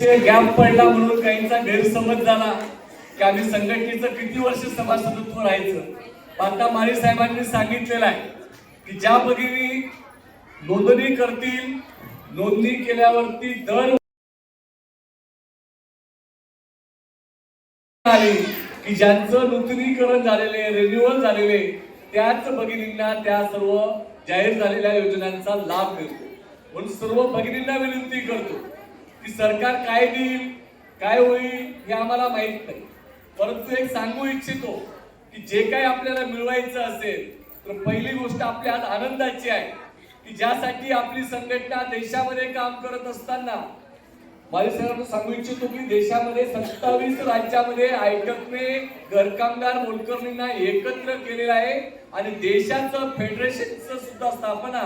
Gap पडला म्हणून काहींचा गैरसमज झाला की आम्ही संघटनेचं किती वर्ष सभासदत्व राहायचं? आता माळी साहेबांनी सांगितलेलं आहे की ज्या भगिनी नोंदणी करतील नोंदणी केल्यावरती दर की ज्यांचं नूतनीकरण झालेले रिन्युअल झालेले त्याच भगिनींना त्या सर्व जाहीर झालेल्या योजनांचा लाभ मिळतो. म्हणून सर्व भगिनींना विनंती करतो की सरकार काय देईल काय होईल हे आम्हाला माहीत नाही. परंतु एक सांगू इच्छितो की जे काही आपल्याला मिळवायचं असेल तर पहिली गोष्ट आपल्या आज आनंदाची आहे की ज्यासाठी आपली संघटना देशामध्ये काम करत असताना माझ्या सरांना सांगू इच्छितो की देशामध्ये सत्तावीस राज्यामध्ये आयटकने घरकामगार मोलकर्णींना एकत्र केलेलं आहे आणि देशाचं फेडरेशनचं सुद्धा स्थापना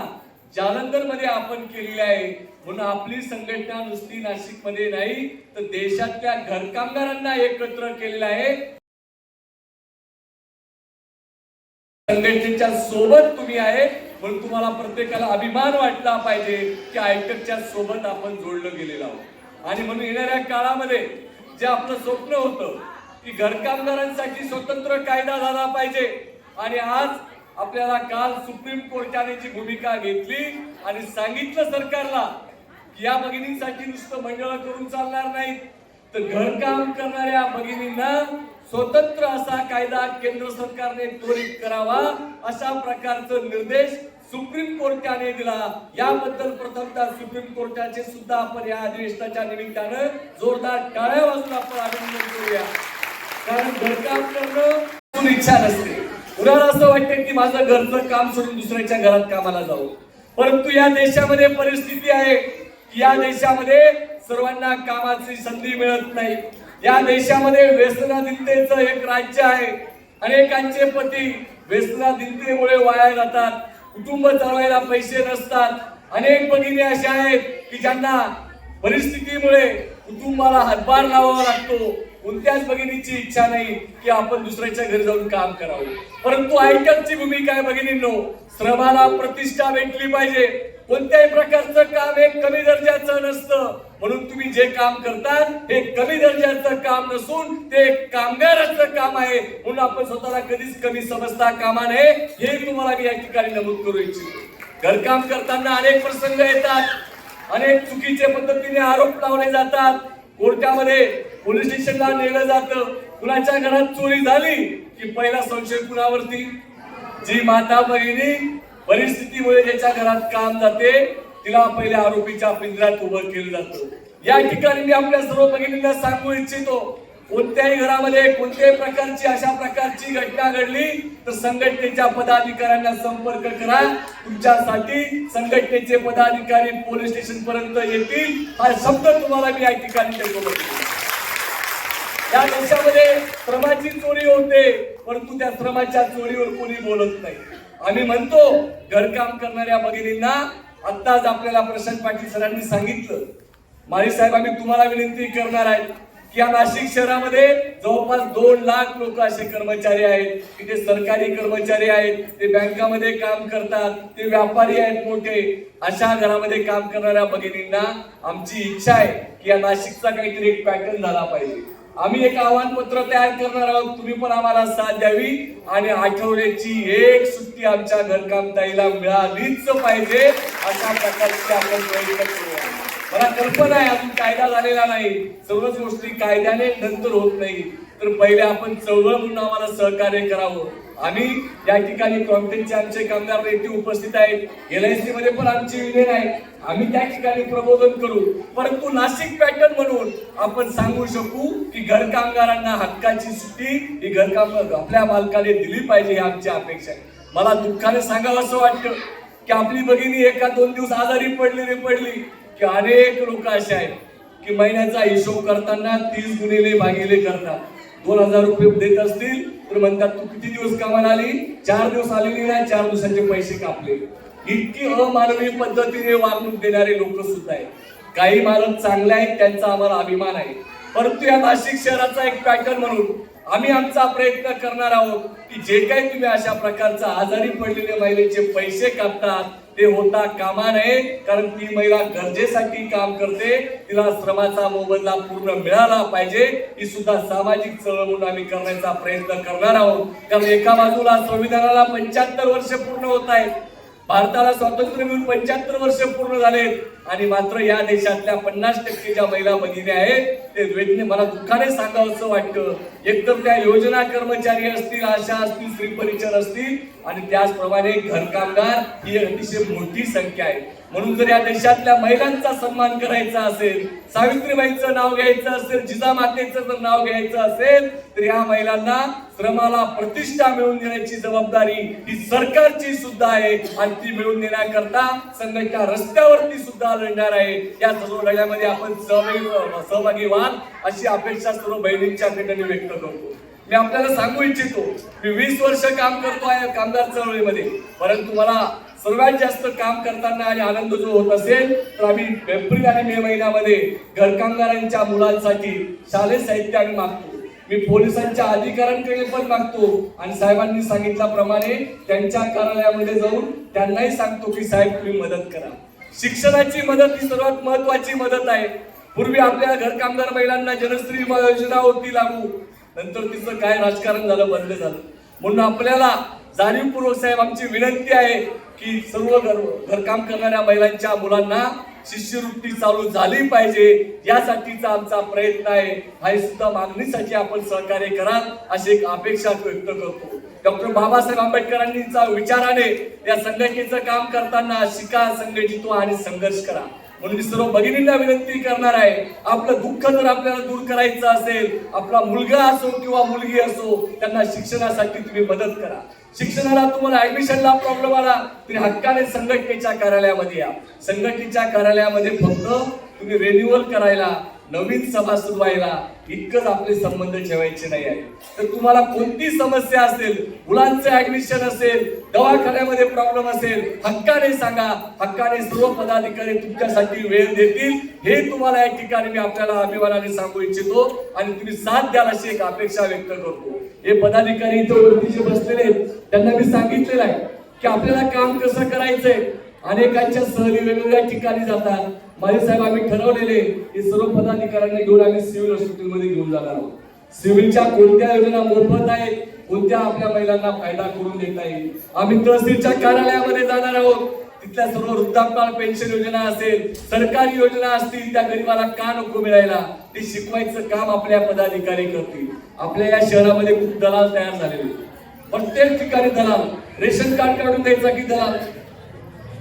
जालंधरमध्ये आपण केलेली आहे. म्हणून आपली संघटना नुसती नाशिकमध्ये नाही तर देशातल्या घरकामगारांना एकत्र केलेलं आहे. संघटनेच्या सोबत तुम्ही आहे. म्हणून तुम्हाला प्रत्येकाला अभिमान वाटला पाहिजे की आयटकच्या सोबत आपण जोडलं गेलेलं आहोत. आणि म्हणून येणाऱ्या काळामध्ये जे आपलं स्वप्न होतं की घरकामगारांसाठी स्वतंत्र कायदा झाला पाहिजे. आणि आज आपल्याला काल सुप्रीम कोर्टाने जी भूमिका घेतली आणि सांगितलं सरकारला की या भगिनींसाठी नुसतं मंडळ करून चालणार नाहीत तर घरकाम करणाऱ्या भगिनींना स्वतंत्र असा कायदा केंद्र सरकारने त्वरित करावा अशा प्रकारचं निर्देश सुप्रीम कोर्टाने दिला. याबद्दल प्रथमतः सुप्रीम कोर्टाचे सुद्धा आपण या अधिवेशनाच्या निमित्तानं जोरदार टाळ्या वाजून आपण अभिनंदन करूया. कारण घरकाम करणं इच्छा नसते. कुणाला असं वाटतं की माझं घरचं काम सोडून दुसऱ्याच्या घरात कामाला जाऊ परंतु या देशामध्ये परिस्थिती आहे की या देशामध्ये सर्वांना कामाची संधी मिळत नाही. या देशामध्ये व्यसनाधीनतेचं एक राज्य आहे अनेकांचे पती व्यसनाधीनतेमुळे वाया जातात. कुटुंब चालवायला पैसे नसतात. अनेक भगिनी अशा आहेत की ज्यांना परिस्थितीमुळे कुटुंबाला हातभार लावावा लागतो. कोणत्याच भगिनीची इच्छा नाही की आपण दुसऱ्याच्या घरी जाऊन काम करावं. परंतु आयटमची भूमिका आहे भगिनींनो श्रमाला प्रतिष्ठा भेटली पाहिजे. कोणत्याही प्रकारचं काम हे कमी दर्जाचं नसतं. म्हणून तुम्ही जे काम करतात हे कमी दर्जाचं काम नसून ते एक कामगाराचं काम आहे. म्हणून आपण स्वतःला कधीच कमी समजता कामा नये हे तुम्हाला मी या ठिकाणी नमूद करू इच्छितो. घरकाम करताना अनेक प्रसंग येतात. अनेक चुकीच्या पद्धतीने आरोप लावले जातात. कोर्टामध्ये पोलीस स्टेशनला नेलं जातं. कुणाच्या घरात चोरी झाली की पहिला संशय कुणावरती? जी माता बहिणी परिस्थितीमुळे ज्याच्या घरात काम जाते तिला पहिल्या आरोपीच्या पिंजऱ्यात उभं केलं जातं. या ठिकाणी मी आपल्या सर्व भगिनींना सांगू इच्छितो कोणत्याही घरामध्ये कोणत्याही प्रकारची अशा प्रकारची घटना घडली तर संघटनेच्या पदाधिकाऱ्यांना संपर्क करा. तुमच्यासाठी संघटनेचे पदाधिकारी पोलीस स्टेशन पर्यंत येतील. हा शब्द तुम्हाला मी या ठिकाणी देतो. या देशामध्ये श्रमाची चोरी होते परंतु त्या श्रमाच्या चोरीवर कोणी बोलत नाही. आम्ही म्हणतो घरकाम करणाऱ्या भगिनींना आत्ताच आपल्याला प्रशांत पाटील सरांनी सांगितलं. माळी साहेब आम्ही तुम्हाला विनंती करणार आहे की या नाशिक शहरामध्ये जवळपास दोन लाख लोक असे कर्मचारी आहेत की ते सरकारी कर्मचारी आहेत ते बँकामध्ये काम करतात ते व्यापारी आहेत मोठे. अशा घरामध्ये काम करणाऱ्या भगिनींना आमची इच्छा आहे की या नाशिकचा काहीतरी एक पॅटर्न झाला पाहिजे. आम्ही एक आव्हानपत्र तयार करणार आहोत. तुम्ही पण आम्हाला साथ द्यावी. आणि आठवड्याची एक सुट्टी आमच्या घरकाम ताईला मिळालीच पाहिजे अशा प्रकारची आपण प्रयत्न करूया. मला कल्पना आहे अजून कायदा झालेला नाही. सर्वच गोष्टी कायद्याने नंतर होत नाही. तर पहिले आपण चळवळ म्हणून आम्हाला सहकार्य करावं. आम्ही या ठिकाणी कॉन्फ्रेन्सचे आमचे कामगार येथे उपस्थित आहेत. एल आय सी मध्ये पण आमची युनियन आहे आम्ही त्या ठिकाणी प्रबोधन करू. परंतु नाशिक पॅटर्न म्हणून आपण सांगू शकू की घर कामगारांना हक्काची सुट्टी ही घरकाम आपल्या मालकाने दिली पाहिजे ही आमची अपेक्षा आहे मला दुःखाने सांगावं असं वाटतं की आपली भगिनी एका दोन दिवस आजारी पडली रे पडली की अनेक लोक असे आहेत की महिन्याचा हिशोब करताना तीस गुणिले भागिले करतात. दोन हजार रुपये देत असतील तर म्हणतात तू किती दिवस कामाला आली? चार दिवस आलेली नाही चार दिवसांचे पैसे कापले. इतकी अमानवी पद्धतीने वागणूक देणारे लोक सुद्धा आहेत. काही मालक चांगले आहेत त्यांचा आम्हाला अभिमान आहे. परंतु या नाशिक शहराचा एक पॅटर्न म्हणून आम्ही आमचा प्रयत्न करणार आहोत की जे काही तुम्ही अशा प्रकारचा आजारी पडलेल्या महिलेचे पैसे कापतात ते होता कामा नये कारण ती महिला गरजेसाठी काम करते तिला श्रमाचा मोबदला पूर्ण मिळाला पाहिजे ही सुद्धा सामाजिक चळवळ म्हणून आम्ही करण्याचा प्रयत्न करणार आहोत. कारण एका बाजूला संविधानाला पंच्याहत्तर वर्ष पूर्ण होत आहेत भारताला स्वातंत्र्य मिळून पंच्याहत्तर वर्ष पूर्ण झालेत आणि मात्र या देशातल्या पन्नास टक्के ज्या महिला भगिनी आहेत ते वेदने मला दुःखाने सांगावंसं वाटतं. एकतर त्या योजना कर्मचारी असतील आशा असतील स्त्री परिचर असतील आणि त्याचप्रमाणे घरकामगार ही अतिशय मोठी संख्या आहे. म्हणून जर या देशातल्या महिलांचा सन्मान करायचा असेल सावित्रीबाईंचं नाव घ्यायचं असेल जिजामातेचं जर नाव घ्यायचं असेल तर या महिलांना श्रमाला प्रतिष्ठा मिळवून देण्याची जबाबदारी ही सरकारची सुद्धा आहे. आणि ती मिळवून देण्याकरता संघटना रस्त्यावरती सुद्धा लढणार आहे. या सर्व लढ्यामध्ये आपण सहभागी सहभागी व्हाल अशी अपेक्षा सर्व बहिणींच्या ठिकाणी व्यक्त करतो. मी आपल्याला सांगू इच्छितो मी वीस वर्ष काम करतो आहे कामगार चळवळीमध्ये. परंतु मला सर्वात जास्त काम करताना आणि आनंद जो होत असेल तर आम्ही एप्रिल आणि मे महिन्यामध्ये घरकामगारांच्या मुलांसाठी शालेय साहित्य आम्ही मागतो. मी पोलिसांच्या अधिकाऱ्यांकडे पण मागतो आणि साहेबांनी सांगितल्याप्रमाणे त्यांच्या कार्यालयामध्ये जाऊन त्यांनाही सांगतो की साहेब तुम्ही मदत करा. शिक्षणाची मदत ही सर्वात महत्वाची मदत आहे. पूर्वी आपल्या घरकामगार महिलांना जनश्री विमा योजना होती लागू. नंतर तिचं काय राजकारण झालं बंद झालं. म्हणून आपल्याला जाणीवपूर्वक साहेब आमची विनंती आहे की सर्व घर घरकाम करणाऱ्या महिलांच्या मुलांना शिष्यवृत्ती चालू झाली पाहिजे. यासाठीचा आमचा प्रयत्न आहे. हा सुद्धा मागणीसाठी आपण सहकार्य कराल अशी एक अपेक्षा व्यक्त करतो. डॉक्टर बाबासाहेब आंबेडकरांनीचा विचाराने या संघटनेचं काम करताना शिका संघटित आणि संघर्ष करा. म्हणून मी सर्व भगिनींना विनंती करणार आहे आपलं दुःख जर आपल्याला दूर करायचं असेल आपला मुलगा असो किंवा मुलगी असो त्यांना शिक्षणासाठी तुम्ही मदत करा. शिक्षणाला तुम्हाला ऍडमिशनला प्रॉब्लेम आला तरी हक्काने संघटनेच्या कार्यालयामध्ये या. संघटनेच्या कार्यालयामध्ये फक्त तुम्ही रेन्युअल करायला नवीन सभा सुरू व्हायला इतकंच आपले संबंध ठेवायचे नाही आहे. तर तुम्हाला कोणती समस्या असेल मुलांचं ऍडमिशन असेल दवाखान्यामध्ये प्रॉब्लेम असेल हक्काने सांगा. हक्काने सर्व पदाधिकारी तुमच्यासाठी वेळ देतील. हे तुम्हाला या ठिकाणी मी आपल्याला अभिमानाने सांगू इच्छितो आणि तुम्ही साथ द्याल अशी एक अपेक्षा व्यक्त करतो. हे पदाधिकारी इथे वरती जे बसलेले आहेत. त्यांना मी सांगितलेलं आहे की आपल्याला काम कसं करायचंय? अनेकांच्या सहली वेगवेगळ्या ठिकाणी जातात. माझे साहेब आम्ही ठरवलेले हे सर्व पदाधिकाऱ्यांना घेऊन आम्ही सिव्हिल हॉस्पिटलमध्ये घेऊन जाणार आहोत. सिव्हिलच्या कोणत्या योजना मोफत आहेत कोणत्या आपल्या महिलांना फायदा करून देता येईल आम्ही तहसीलच्या कार्यालयामध्ये जाणार आहोत. तिथल्या सर्व वृद्धापकाळ पेन्शन योजना असेल सरकारी योजना असतील त्या गरीबाला का नको मिळायला? ते शिकवायचं काम आपल्या पदाधिकारी करतील. आपल्या या शहरामध्ये खूप दलाल तयार झालेले प्रत्येक ठिकाणी दलाल. रेशन कार्ड काढून द्यायचा की दलाल?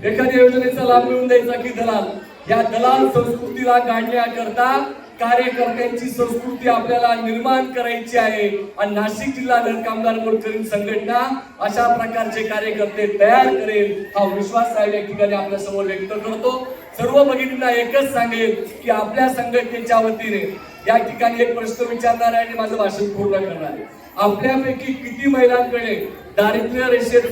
एखाद्या योजनेचा लाभ मिळून द्यायचा की दलाल? या दलाल संस्कृतीला काढण्याकरता कार्यकर्त्यांची संस्कृती आपल्याला निर्माण करायची आहे. आणि नाशिक जिल्हा दर कामगार मोडकरीण संघटना अशा प्रकारचे कार्यकर्ते तयार करेल हा विश्वास साहेब या ठिकाणी आपल्यासमोर व्यक्त करतो. सर्व भगिनींना एकच सांगेल की आपल्या संघटनेच्या वतीने या ठिकाणी एक प्रश्न विचारणार आहे आणि माझं भाषण पूर्ण करणार आहे. आपल्यापैकी किती महिलांकडे दारिद्र्य रेषेत